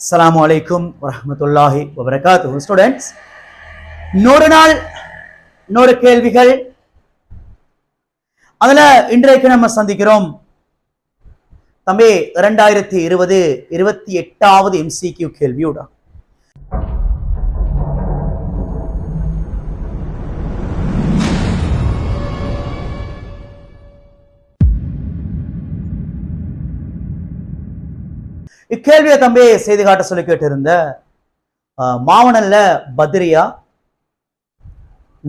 அஸ்லாம் வலைக்கும் வரமத்துல்லாஹி வபரகாத்து ஸ்டூடெண்ட்ஸ் நூறு நாள் நூறு கேள்விகள். அதுல இன்றைக்கு நம்ம சந்திக்கிறோம். தம்பி இரண்டாயிரத்தி இருபது இருபத்தி எட்டாவது எம்சிக்யூ கேள்வியோட. இக்கேள்வியை தம்பி செய்தி காட்ட சொல்லி கேட்டிருந்த மாவனல்ல பத்ரியா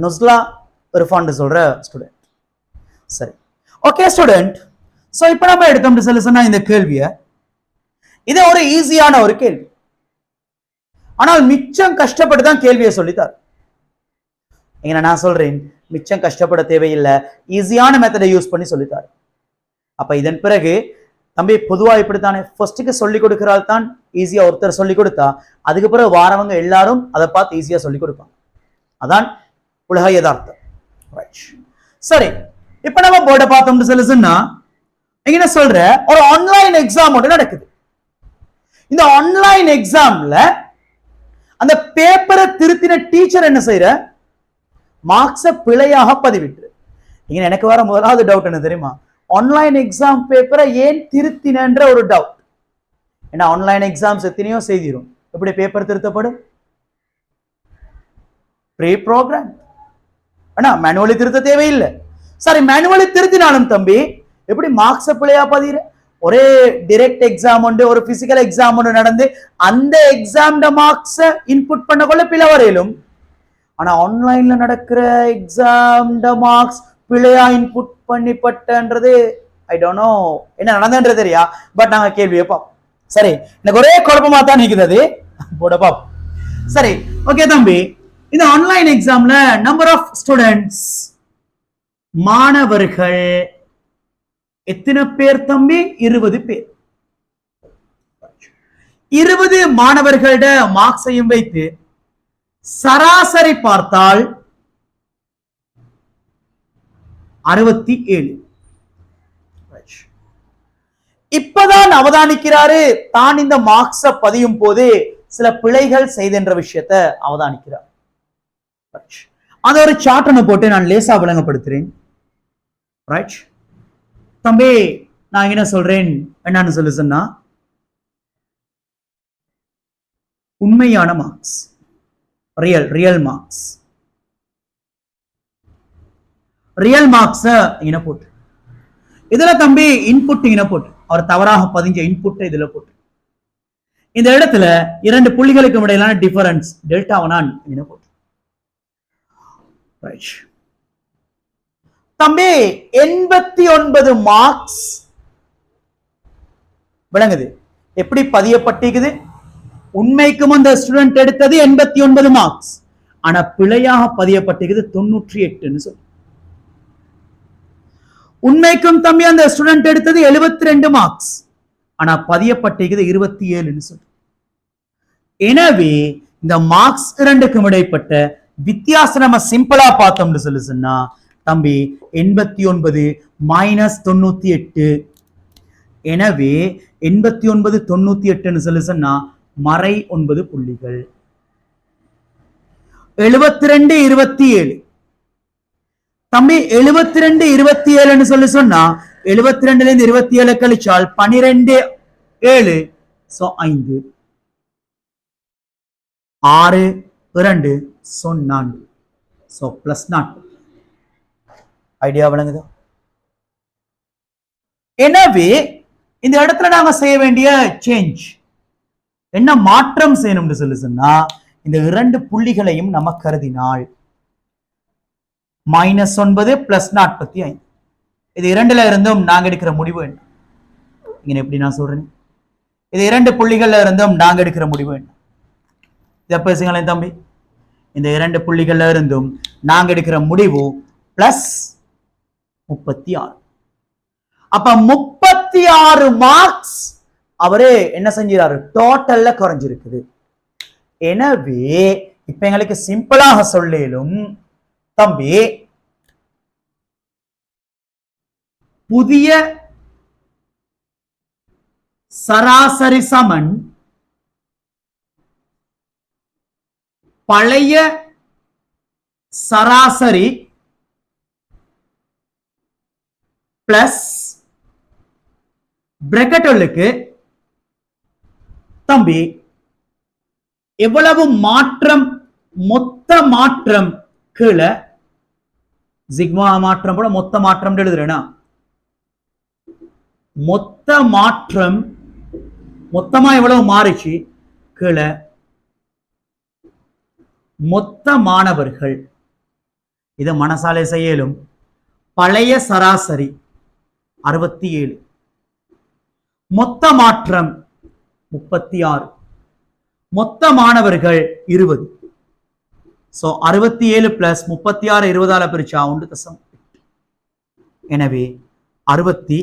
நுஸ்லா இர்ஃபான் சொல்ற ஸ்டூடெண்ட் சரி. ஓகே ஸ்டூடெண்ட் ஸோ இப்போ நம்ம எடுத்தோம் சொல்லி சொன்னா இந்த கேள்வியை இது ஒரு ஈஸியான ஒரு கேள்வி. ஆனால் மிச்சம் கஷ்டப்பட்டு தான் கேள்வியை சொல்லித்தார். எங்க நான் சொல்றேன் மிச்சம் கஷ்டப்பட தேவையில்லை ஈஸியான மெத்தடை யூஸ் பண்ணி சொல்லித்தார். அப்ப இதன் பிறகு தம்பி பொதுவாக இப்படித்தானே? ஃபர்ஸ்ட்டுக்கு சொல்லிக் கொடுக்கிறால் தான் ஈஸியாக ஒருத்தர் சொல்லிக் கொடுத்தா அதுக்கு பிறகு வாரவங்க எல்லாரும் அதை பார்த்து ஈஸியாக சொல்லிக் கொடுப்பாங்க. அதான் உலக யதார்த்தம். சரி இப்போ நம்ம போர்டை பார்த்தோம்னு சொல்லி சொன்னா என்ன சொல்ற ஒரு ஆன்லைன் எக்ஸாம் ஒன்று நடக்குது. இந்த ஆன்லைன் எக்ஸாம்ல அந்த பேப்பரை திருத்தின டீச்சர் என்ன செய்யற? மார்க்ஸை பிழையாக பதிவிட்டு. எனக்கு வர முதலாவது டவுட் என்ன தெரியுமா? ஆன்லைன் எக்ஸாம் பேப்பரை ஏன் திருத்தினன்ற ஒரு டவுட் ஏன்னா ஆன்லைன் எக்ஸாம்ஸ் எத்தனையோ செய்திடும் எப்படி பேப்பர் திருத்தப்படும்? ப்ரீ ப்ரோக்ராம் ஆனா மேனுவலி திருத்த தேவையில்லை. சாரி மேனுவலி திருத்தினாலும் தம்பி எப்படி மார்க்ஸை பிள்ளையா பதிகிற ஒரே டிரெக்ட் எக்ஸாம் உண்டு ஒரு பிசிக்கல் எக்ஸாம் ஒன்று நடந்து அந்த எக்ஸாம்ட மார்க்ஸை இன்புட் பண்ண கொள்ள பிழை வரையிலும் ஆனா ஆன்லைன்ல நடக்கிற எக்ஸாம்ட மார்க்ஸ் பிழையா இன்புட் பண்ணிப்பட்டன்றது. ஐ டோன்ட் நோ என்ன நடந்தன்றது தெரியா? பட் நாங்க கேள்வி வைப்போம் சரி எனக்கு ஒரே குழப்பமா தான் நிற்கிறது போட பாப்போம் சரி ஓகே தம்பி. இந்த ஆன்லைன் எக்ஸாம்ல நம்பர் ஆஃப் ஸ்டூடெண்ட்ஸ் மாணவர்கள் எத்தனை பேர் தம்பி? இருபது பேர். இருபது மாணவர்களோட மார்க்ஸையும் வைத்து சராசரி பார்த்தால் அறுபத்தி ஏழு. இப்பதான் அவதானிக்கிறாரு. தான் இந்த மார்க்ஸ பதியும் போது சில பிழைகள் செய்தென்ற விஷயத்த அவதானிக்கிறார். அந்த ஒரு சாட்டனை போட்டு நான் லேசா விளங்கப்படுத்துறேன். ரைட் தம்பி நான் என்ன சொல்றேன்? என்னன்னு சொல்லு சொன்னா உண்மையான marks real real marks real marks இன போட்டு. இதுல தம்பி இன்புட் இன போட்டு. அவர் தவறாக பதிஞ்ச இன்புட்டை இதுல போட்டு. இந்த இடத்துல இரண்டு புள்ளிகளுக்கு இடையிலான டிஃபரன்ஸ் டெல்டாவனான் இன போட்டு. தம்பி எண்பத்தி ஒன்பது மார்க்ஸ் விளங்குது. எப்படி பதியப்பட்டிருக்குது? உண்மைக்கும் அந்த ஸ்டூடெண்ட் எடுத்தது எண்பத்தி ஒன்பது மார்க்ஸ் ஆனா பிழையாக பதியப்பட்டிருக்குது தொண்ணூற்றி எட்டுன்னு சொல்லு. உண்மைக்கும் தம்பி அந்த ஸ்டூடெண்ட் எடுத்தது எழுபத்தி ரெண்டு மார்க்ஸ் ஆனா பதியப்பட்டிருக்குது இருபத்தி ஏழுன்னு சொல்லி. எனவே இந்த மார்க்ஸ் இரண்டுக்கும் இடைப்பட்ட வித்தியாசம் நம்ம சிம்பிளா பார்த்தோம்னு சொல்லி சொன்னா தம்பி எண்பத்தி ஒன்பது மைனஸ் தொண்ணூத்தி எட்டு எனவே எண்பத்தி ஒன்பது தொண்ணூத்தி எட்டுன்னு சொல்லி சொன்னா மறை ஒன்பது புள்ளிகள். எழுபத்தி ரெண்டு இருபத்தி ஏழு தம்பி எழுபத்தி ரெண்டு இருபத்தி ஏழுன்னு சொல்லி சொன்னா எழுபத்தி ரெண்டுல இருந்து இருபத்தி ஏழு கழிச்சால் பனிரெண்டு ஏழு சோ ஐந்து. ஆறு இரண்டு சோ நான்கு. சோ பிளஸ் நான்கு ஐடியா விளங்குதா? எனவே இந்த இடத்துல நாங்க செய்ய வேண்டிய சேஞ்ச் என்ன மாற்றம் செய்யணும்னு சொல்லி சொன்னா இந்த இரண்டு புள்ளிகளையும் நம்ம கருதினால் மைனஸ் ஒன்பது பிளஸ் நாற்பத்தி ஐந்து. இது இரண்டுல இருந்தும் நாங்க எடுக்கிற முடிவு என்ன? இங்க எப்படி நான் சொல்றேன்? இது இரண்டு புள்ளிகள்ல இருந்தும் நாங்க எடுக்கிற முடிவு என்ன? இதை பேசுங்களேன் தம்பி. இந்த இரண்டு புள்ளிகள்ல இருந்தும் நாங்க எடுக்கிற முடிவு பிளஸ் முப்பத்தி ஆறு. அப்ப முப்பத்தி ஆறு மார்க்ஸ் அவரு என்ன செஞ்சாரு டோட்டல்ல குறைஞ்சிருக்குது. எனவே இப்ப எங்களுக்கு சிம்பிளாக சொல்லிலும் தம்பி புதிய சராசரி சமன் பழைய சராசரி பிளஸ் பிரக்கெட்டுக்கு தம்பி எவ்வளவு மாற்றம் மொத்த மாற்றம் கீழே சிக்மா மாற்றம் போல மொத்த மாற்றம் எழுதுறேனா? மொத்த மாற்றம் மொத்தமா எவ்வளவு மாறுச்சு? கீழே மொத்த மாணவர்கள். இதை மனசாலே செய்யலும். பழைய சராசரி அறுபத்தி ஏழு மொத்த மாற்றம் முப்பத்தி ஆறு. மொத்த மாணவர்கள் இருபது. சோ அறுபத்தி ஏழு பிளஸ் முப்பத்தி ஆறு இருபதால பிரிச்சா ஒன்று தசம் எனவே அறுபத்தி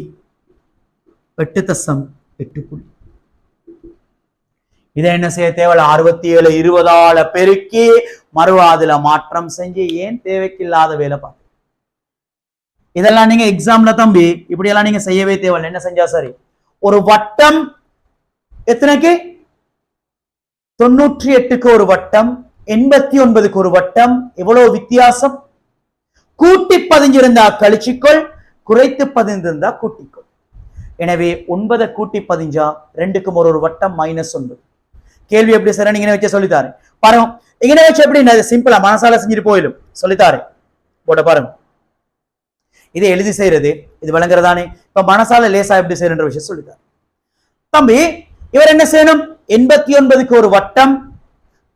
எட்டு தசம் எட்டு புள்ளி. இதை என்ன செய்ய தேவையில்ல? அறுபத்தி ஏழு இருபதால பெருக்கி மறுவாதுல மாற்றம் செஞ்சு ஏன் தேவைக்கில்லாத வேலை பார்த்து? இதெல்லாம் நீங்க எக்ஸாம்ல தம்பி இப்படி எல்லாம் நீங்க செய்யவே தேவையில்லை. என்ன செஞ்சா சரி? ஒரு வட்டம் எத்தனைக்கு? தொண்ணூற்றி எட்டுக்கு ஒரு வட்டம் எண்பத்தி ஒன்பதுக்கு ஒரு வட்டம் எவ்வளவு வித்தியாசம்? கூட்டி பதிஞ்சிருந்தா கழிச்சிக்கொள் குறைத்து பதிந்திருந்தா கூட்டிக்கொள். எனவே ஒன்பதை கூட்டி பதிஞ்சா ரெண்டுக்கும் ஒரு ஒரு வட்டம் மைனஸ் ஒன்பது. கேள்வி எப்படி சார்? நீங்க வச்சு சொல்லித்தாரு. பாருங்க இங்கே வச்சு எப்படி? நான் சிம்பிளா மனசால செஞ்சுட்டு போயிடும். சொல்லித்தாரு. போட்ட பாருங்க. இதை எழுதி செய்யறது இது விளங்குறதானே? இப்ப மனசால லேசா எப்படி செய்யறன்ற விஷயம் சொல்லித்தாரு. தம்பி இவர் என்ன செய்யணும்? எண்பத்தி ஒன்பதுக்கு ஒரு வட்டம்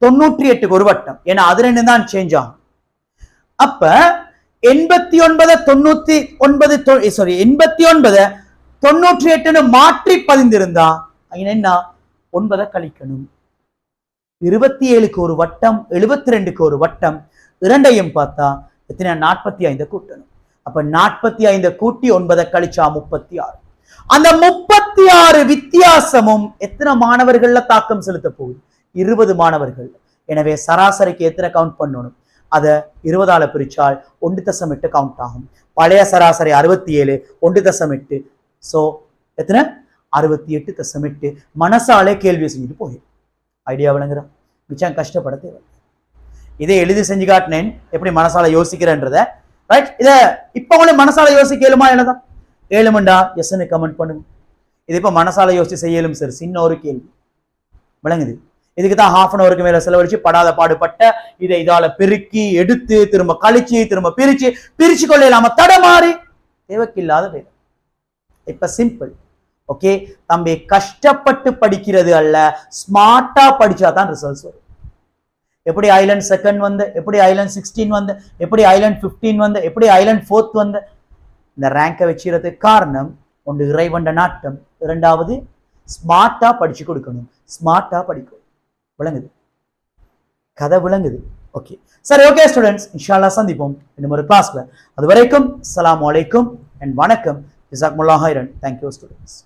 தொண்ணூற்றி எட்டுக்கு ஒரு வட்டம். ஏன்னா அது ரெண்டு தான் சேஞ்ச் ஆகும். அப்ப எண்பத்தி ஒன்பது தொண்ணூத்தி ஒன்பது சாரி எண்பத்தி ஒன்பது தொண்ணூற்றி எட்டுன்னு மாற்றி பதிந்திருந்தா என்ன? ஒன்பதை கழிக்கணும். இருபத்தி ஏழுக்கு ஒரு வட்டம் எழுபத்தி ரெண்டுக்கு ஒரு வட்டம் இரண்டையும் பார்த்தா எத்தனை? நாற்பத்தி ஐந்து கூட்டணும். அப்ப நாற்பத்தி ஐந்து கூட்டி ஒன்பதை கழிச்சா முப்பத்தி ஆறு அந்த முப்பத்தி ஆறு வித்தியாசமும் எத்தனை மாணவர்கள்ல தாக்கம் செலுத்த போகுது? இருபது மாணவர்கள். எனவே சராசரிக்கு எத்தனை கவுண்ட் பண்ணணும்? அதை இருபதால் பிரித்தால் ஒன்று தசம் எட்டு கவுண்ட் ஆகும். பழைய சராசரி அறுபத்தி ஏழு ஒன்று தசம் எட்டு. ஸோ எத்தனை? அறுபத்தி எட்டு தசம் எட்டு. மனசாலே கேள்வி செஞ்சுட்டு போய். ஐடியா விளங்குறான். மிச்சம் கஷ்டப்பட தேவை. இதை எழுதி செஞ்சு காட்டினேன். எப்படி மனசால யோசிக்கிறேன்றத. ரைட் இதை இப்போ உங்களுக்கு மனசால யோசிக்க ஏழுமா என்னதான் ஏழுமண்டா எஸ்ன்னு கமெண்ட் பண்ணுங்க. இது இப்போ மனசால யோசிச்சு செய்யலும் சார். சின்ன ஒரு கேள்வி. விளங்குது. இதுக்கு தான் ஹாஃப் அன் அவருக்கு மேல செலவழிச்சு படாத பாடுபட்ட இதை இதால பெருக்கி எடுத்து திரும்ப கழிச்சு திரும்ப பிரிச்சு பிரிச்சு கொள்ள இல்லாம தடமாறி தேவைக்கில்லாத வேலை. இப்ப சிம்பிள் ஓகே தம்பி கஷ்டப்பட்டு படிக்கிறது அல்ல ஸ்மார்ட்டா படிச்சா தான் ரிசல்ட்ஸ் வரும். எப்படி ஐலண்ட் செகண்ட் வந்து எப்படி ஐலண்ட் சிக்ஸ்டீன் வந்து எப்படி ஐலண்ட் பிப்டீன் வந்து எப்படி ஐலண்ட் ஃபோர்த் வந்து? இந்த ரேங்கை வச்சுக்கிறது காரணம் ஒன்று இறைவண்ட நாட்டம் இரண்டாவது ஸ்மார்ட்டா படிச்சு கொடுக்கணும். ஸ்மார்ட்டா படிக்கணும். விளங்குது. கதை விளங்குது. ஓகே சரி ஓகே ஸ்டூடெண்ட்ஸ் இன்ஷால்லா சந்திப்போம். இன்னும் ஒரு கிளாஸ்ல அது வரைக்கும் அலாம் வலைக்கும் அண்ட் வணக்கம். ஜிசாக்முல்லா முல்லாஹாயிரன் தேங்க்யூ ஸ்டூடெண்ட்ஸ்